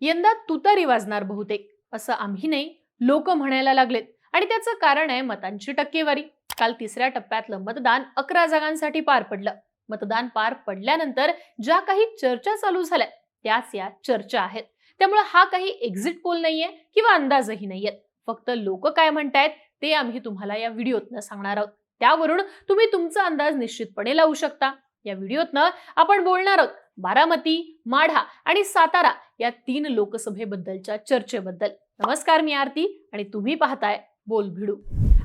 यंदा तुतारी वाजणार बहुतेक असं आम्ही नाही लोक म्हणायला लागलेत. आणि त्याचं कारण आहे मतांची टक्केवारी. काल तिसऱ्या टप्प्यातलं मतदान अकरा जागांसाठी पार पडलं. मतदान पार पडल्यानंतर ज्या काही चर्चा चालू झाल्या त्याच या चर्चा आहेत. त्यामुळे हा काही एक्झिट पोल नाहीये किंवा अंदाजही नाहीयेत. फक्त लोक काय म्हणतायत ते आम्ही तुम्हाला या व्हिडिओतनं सांगणार आहोत. त्यावरून तुम्ही तुमचा अंदाज निश्चितपणे लावू शकता. या व्हिडिओतनं आपण बोलणार आहोत. बारामती माढा आणि सातारा या तीन लोकसभेबद्दलच्या चर्चेबद्दल. नमस्कार मी आरती आणि तुम्ही पाहताय बोल भिडू.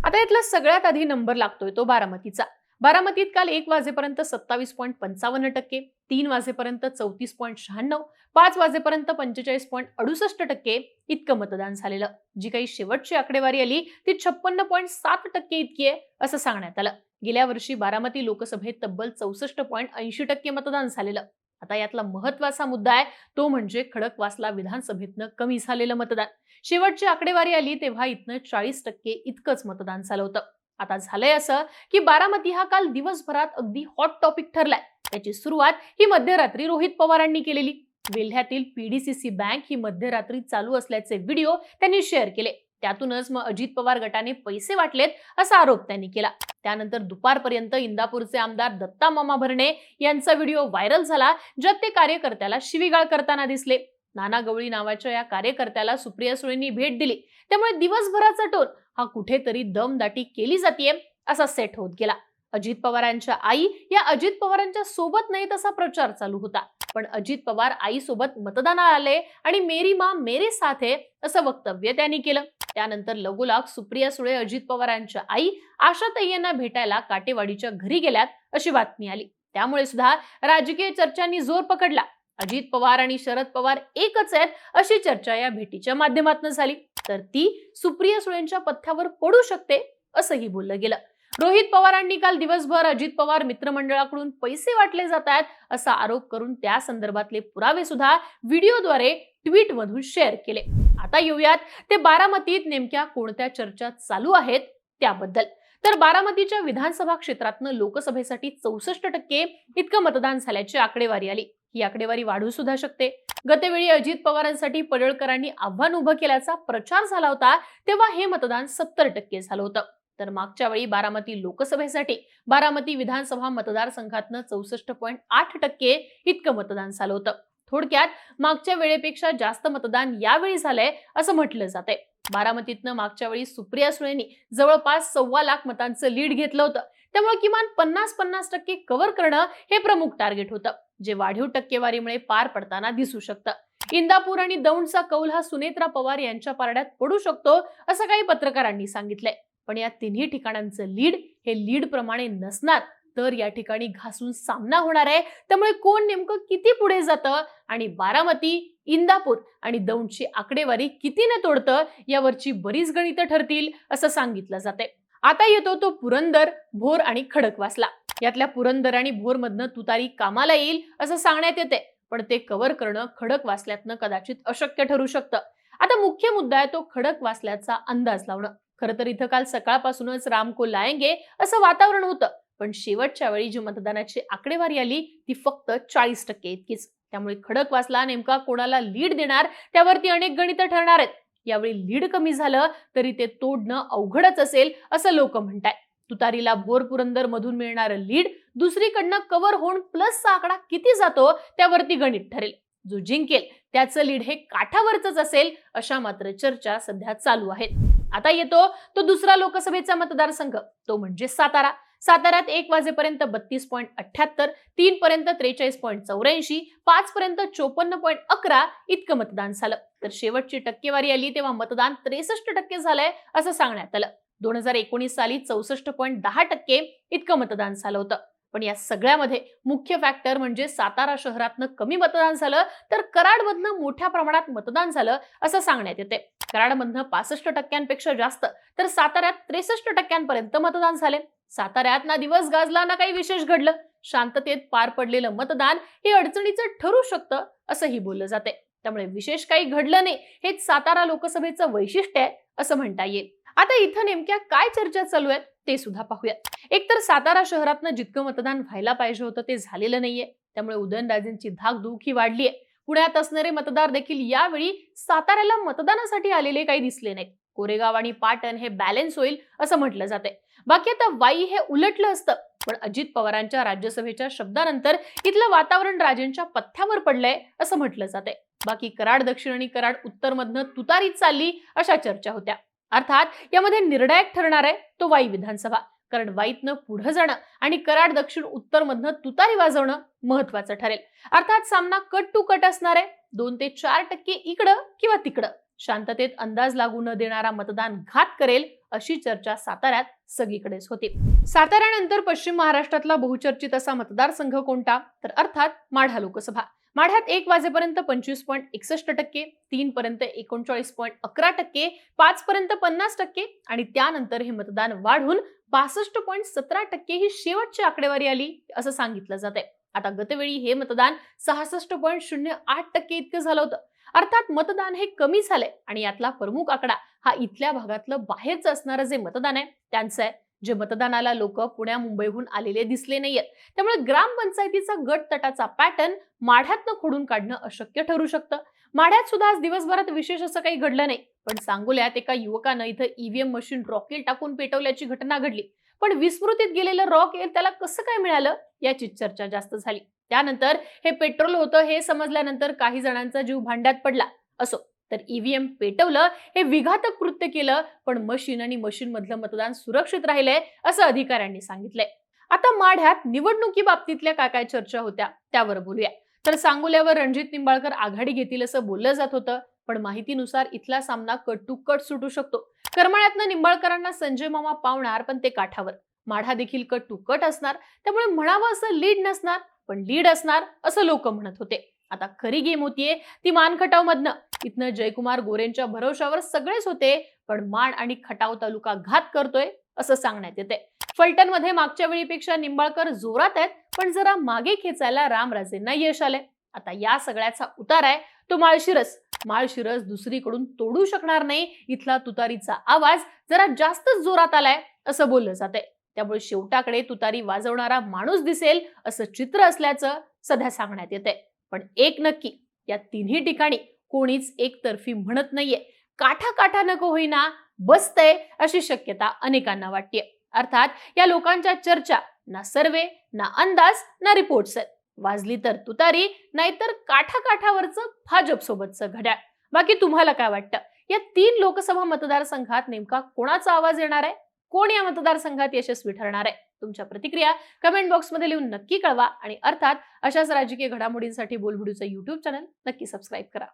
आता यातला सगळ्यात आधी नंबर लागतोय तो बारामतीचा. बारामतीत काल एक वाजेपर्यंत सत्तावीस पॉईंट पंचावन्न टक्के तीन वाजेपर्यंत चौतीस पॉईंट शहाण्णव पाच वाजेपर्यंत पंचेचाळीस पॉईंट अडुसष्ट टक्के इतकं मतदान झालेलं. जी काही शेवटची आकडेवारी आली ती छप्पन्न पॉईंट सात टक्के इतकी आहे असं सांगण्यात आलं. गेल्या वर्षी बारामती लोकसभेत तब्बल चौसष्ट पॉईंट ऐंशी टक्के मतदान झालेलं. आता यातला महत्त्वाचा मुद्दा आहे तो म्हणजे खडकवासला विधानसभेतनं कमी झालेलं मतदान. शेवटची आकडेवारी आली तेव्हा इथनं चाळीस टक्के इतकंच मतदान झालं होतं. आता झालंय असं की बारामती हा काल दिवसभरात अगदी हॉट टॉपिक ठरलाय. त्याची सुरुवात ही मध्यरात्री रोहित पवारांनी केलेली. वेल्ह्यातील पीडीसीसी बँक ही मध्यरात्री चालू असल्याचे व्हिडिओ त्यांनी शेअर केले. त्यातूनच मग अजित पवार गटाने पैसे वाटलेत असा आरोप त्यांनी केला. त्यानंतर दुपारपर्यंत इंदापूरचे आमदार दत्ता मामा भरणे यांचा व्हिडिओ व्हायरल झाला ज्यात ते कार्यकर्त्याला शिवीगाळ करताना दिसले. नाना गवळी नावाच्या या कार्यकर्त्याला सुप्रिया सुळेंनी भेट दिली. त्यामुळे दिवसभराचा टोन हा कुठेतरी दमदाटी केली जाते असा सेट होत गेला. अजित पवारांच्या आई या अजित पवारांच्या सोबत नाही तसा प्रचार चालू होता. पण अजित पवार आई सोबत मतदानाला आले आणि मेरी मा मेरे साथ आहे असं वक्तव्य त्यांनी केलं. त्यानंतर लगोलाग सुप्रिया सुळे अजित पवारांच्या आई आशाताई यांना भेटायला काटेवाडीच्या घरी गेल्यात अशी बातमी आली. त्यामुळे सुद्धा राजकीय चर्चांनी जोर पकडला. अजित पवार आणि शरद पवार एकच आहेत अशी चर्चा या भेटीच्या माध्यमातून झाली. तर ती सुप्रिया सुळेंच्या पथ्यावर पडू शकते असंही बोललं गेलं. रोहित पवारांनी काल दिवसभर अजित पवार मित्रमंडळाकडून पैसे वाटले जात आहेत असा आरोप करून त्या संदर्भातले पुरावे सुद्धा व्हिडिओद्वारे ट्विट मधून शेअर केले. आता येऊयात ते बारामतीत नेमक्या कोणत्या चर्चा चालू आहेत त्याबद्दल. तर बारामतीच्या विधानसभा क्षेत्रातनं लोकसभेसाठी चौसष्ट टक्के इतकं मतदान झाल्याची आकडेवारी आली. ही आकडेवारी वाढू सुद्धा शकते. गतवेळी अजित पवारांसाठी पडळकरांनी आव्हान उभं केल्याचा प्रचार झाला होता तेव्हा हे मतदान सत्तर टक्के झालं होतं. तर मागच्या वेळी बारामती लोकसभेसाठी बारामती विधानसभा मतदारसंघातनं चौसष्ट पॉईंट आठ टक्के इतकं मतदान झालं होतं. थोडक्यात मागच्या वेळेपेक्षा जास्त मतदान यावेळी झालंय असं म्हटलं जातंय. बारामतीतनं मागच्या वेळी सुप्रिया सुळेंनी जवळपास सव्वा लाख मतांचं लीड घेतलं होतं. त्यामुळे किमान पन्नास पन्नास टक्के कव्हर करणं हे प्रमुख टार्गेट होतं जे वाढीव टक्केवारीमुळे पार पडताना दिसू शकतं. इंदापूर आणि दौंडचा कौल हा सुनेत्रा पवार यांच्या पारड्यात पडू शकतो असं काही पत्रकारांनी सांगितलंय. पण या तिन्ही ठिकाणांचं लीड हे लीड प्रमाणे नसणार तर या ठिकाणी घासून सामना होणार आहे. त्यामुळे कोण नेमकं किती पुढे जातं आणि बारामती इंदापूर आणि दौंडची आकडेवारी कितीने तोडतं यावरची बरीच गणितं ठरतील असं सांगितलं जाते आता येतो तो पुरंदर भोर आणि खडकवासला. यातल्या पुरंदर आणि भोरमधनं तुतारी कामाला येईल असं सांगण्यात येते पण ते कव्हर करणं खडक वाचल्यातनं कदाचित अशक्य ठरू शकतं. आता मुख्य मुद्दा आहे तो खडक वाचल्याचा अंदाज लावणं. खरं तर इथं काल सकाळपासूनच रामको लायंगे असं वातावरण होतं. पण शेवटच्या वेळी जी मतदानाची आकडेवारी आली ती फक्त चाळीस टक्के इतकीच. त्यामुळे खडकवासला नेमका कोणाला लीड देणार त्यावरती अनेक गणितं ठरणार आहेत. यावेळी लीड कमी झालं तरी ते तोडणं अवघडच असेल असं लोक म्हणताय तुतारीला भोर पुरंदर मधून मिळणारं लीड दुसरीकडनं कव्हर होऊन प्लसचा आकडा किती जातो त्यावरती गणित ठरेल. जो जिंकेल त्याचं लीड हे काठावरच असेल अशा मात्र चर्चा सध्या चालू आहेत. आता येतो तो दुसरा लोकसभेचा मतदारसंघ तो म्हणजे सातारा. साताऱ्यात एक वाजेपर्यंत बत्तीस पॉईंट अठ्याहत्तर तीन पर्यंत त्रेचाळीस पॉईंट चौऱ्याऐंशी पाच पर्यंत चोपन्न पॉईंट अकरा इतकं मतदान झालं. तर शेवटची टक्केवारी आली तेव्हा मतदान त्रेसष्ट टक्के झालंय असं सांगण्यात आलं. दोन हजार एकोणीस साली चौसष्ट पॉईंट दहा टक्के इतकं मतदान झालं होतं. पण या सगळ्यामध्ये मुख्य फॅक्टर म्हणजे सातारा शहरातनं कमी मतदान झालं तर कराडमधनं मोठ्या प्रमाणात मतदान झालं असं सांगण्यात येते कराडमधनं पासष्ट टक्क्यांपेक्षा जास्त तर साताऱ्यात त्रेसष्ट टक्क्यांपर्यंत मतदान झाले साताऱ्यात ना दिवस गाजला ना काही विशेष घडलं? शांततेत पार पडलेलं मतदान हे अडचणीचं ठरू शकतं असंही बोललं जाते त्यामुळे विशेष काही घडलं नाही हेच सातारा लोकसभेचं वैशिष्ट्य आहे असं म्हणता येईल. आता इथं नेमक्या काय चर्चा चालू आहेत ते सुद्धा पाहूयात. एकतर सातारा शहरातनं जितकं मतदान व्हायला पाहिजे होतं ते झालेलं नाहीये. त्यामुळे उदयनराजेंची धाकधूक ही वाढली आहे पुण्यात असणारे मतदार देखील यावेळी साताऱ्याला मतदानासाठी आलेले काही दिसले नाहीत. कोरेगाव आणि पाटण हे बॅलेन्स होईल असं म्हटलं जाते बाकी आता वाई हे उलटलं असतं पण अजित पवारांच्या राज्यसभेच्या शब्दानंतर इथलं वातावरण राजेंच्या पथ्यावर पडलंय असं म्हटलं जाते बाकी कराड दक्षिण आणि कराड उत्तर मधनं तुतारीत चालली अशा चर्चा होत्या. अर्थात यामध्ये निर्णायक ठरणार आहे तो वाई विधानसभा. कारण वाईतनं पुढे जाणं आणि कराड दक्षिण उत्तरमधनं तुतारी वाजवणं महत्वाचं ठरेल. अर्थात सामना कट टू कट असणार आहे. दोन ते चार टक्के इकडं किंवा तिकडं. शांततेत अंदाज लागू न देणारा मतदान घात करेल अशी चर्चा साताऱ्यात सगळीकडेच होती. साताऱ्यानंतर पश्चिम महाराष्ट्रातला बहुचर्चित असा मतदारसंघ कोणता? तर अर्थात माढा लोकसभा. माढ्यात एक वाजेपर्यंत पंचवीस पॉईंट एकसष्ट टक्के तीन पर्यंत एकोणचाळीस पॉईंट अकरा टक्के पाच पर्यंत पन्नास टक्के आणि त्यानंतर हे मतदान वाढून बासष्ट पॉईंट सतरा टक्के ही शेवटची आकडेवारी आली असं सांगितलं जात आहे आता गतवेळी हे मतदान सहासष्ट पॉईंट शून्य आठ टक्के इतकं झालं होतं. अर्थात मतदान हे कमी झालंय आणि यातला प्रमुख आकडा हा इथल्या भागातलं बाहेरचं असणारं जे मतदान आहे त्यांचं आहे. जे मतदानाला लोक पुण्या मुंबईहून आलेले दिसले नाहीयेत. त्यामुळे ग्रामपंचायतीचा गट तटाचा पॅटर्न माढ्यातनं खोडून काढणं अशक्य ठरू शकतं. माढ्यात सुद्धा आज दिवसभरात विशेष असं काही घडलं नाही. पण सांगोल्यात एका युवकानं इथं ईव्हीएम मशीन रॉकेल टाकून पेटवल्याची घटना घडली. पण विस्मृतीत गेलेलं रॉकेल त्याला कसं काय मिळालं? याची चर्चा जास्त झाली. त्यानंतर हे पेट्रोल होतं हे समजल्यानंतर काही जणांचा जीव भांड्यात पडला. असो. तर ईव्हीएम पेटवलं हे विघातक कृत्य केलं पण मशीन आणि मशीन मधलं मतदान सुरक्षित राहिलंय असं अधिकाऱ्यांनी सांगितलंय. आता माढ्यात निवडणुकी बाबतीतल्या काय काय चर्चा होत्या त्यावर बोलूया. तर सांगोल्यावर रणजित निंबाळकर आघाडी घेतील असं बोललं जात होतं पण माहितीनुसार इथला सामना कट टू कट सुटू शकतो. करमाळ्यातनं निंबाळकरांना संजय मामा पावणार पण ते काठावर. माढा देखील कट टू कट असणार त्यामुळे म्हणावं असं लीड नसणार. पण लीड असणार असं लोक म्हणत होते. आता खरी गेम होतीये ती मानखटाव मधनं इथनं जयकुमार गोरेंच्या भरोशावर सगळेच होते पण मान आणि खटाव तालुका घात करतोय असं सांगण्यात येते फलटणमध्ये मागच्या वेळीपेक्षा निंबाळकर जोरात आहेत पण जरा मागे खेचायला रामराजेंना यश आले आता या सगळ्याचा उतार आहे तो माळशिरस. माळशिरस दुसरीकडून तोडू शकणार नाही इथला तुतारीचा आवाज जरा जास्तच जोरात आलाय असं बोललं जाते त्यामुळे शेवटाकडे तुतारी वाजवणारा माणूस दिसेल असं चित्र असल्याचं सध्या सांगण्यात येते पण एक नक्की या तिन्ही ठिकाणी कोणीच एकतर्फी म्हणत नाहीये. काठा काठा नको होईना बसतय अशी शक्यता अनेकांना वाटते अर्थात या लोकांच्या चर्चा ना सर्वे ना अंदाज ना रिपोर्ट्स आहेत. वाजली तर तुतारी नाहीतर काठा काठावरचं भाजप सोबतचं घड्याळ. बाकी तुम्हाला काय वाटतं? या तीन लोकसभा मतदारसंघात नेमका कोणाचा आवाज येणार आहे? कोण या मतदारसंघात यशस्वी ठरणार आहे? तुमच्या प्रतिक्रिया कमेंट बॉक्समध्ये लिहून नक्की कळवा आणि अर्थात अशाच राजकीय घडामोडींसाठी बोलबिडूचं युट्यूब चॅनल नक्की सबस्क्राईब करा.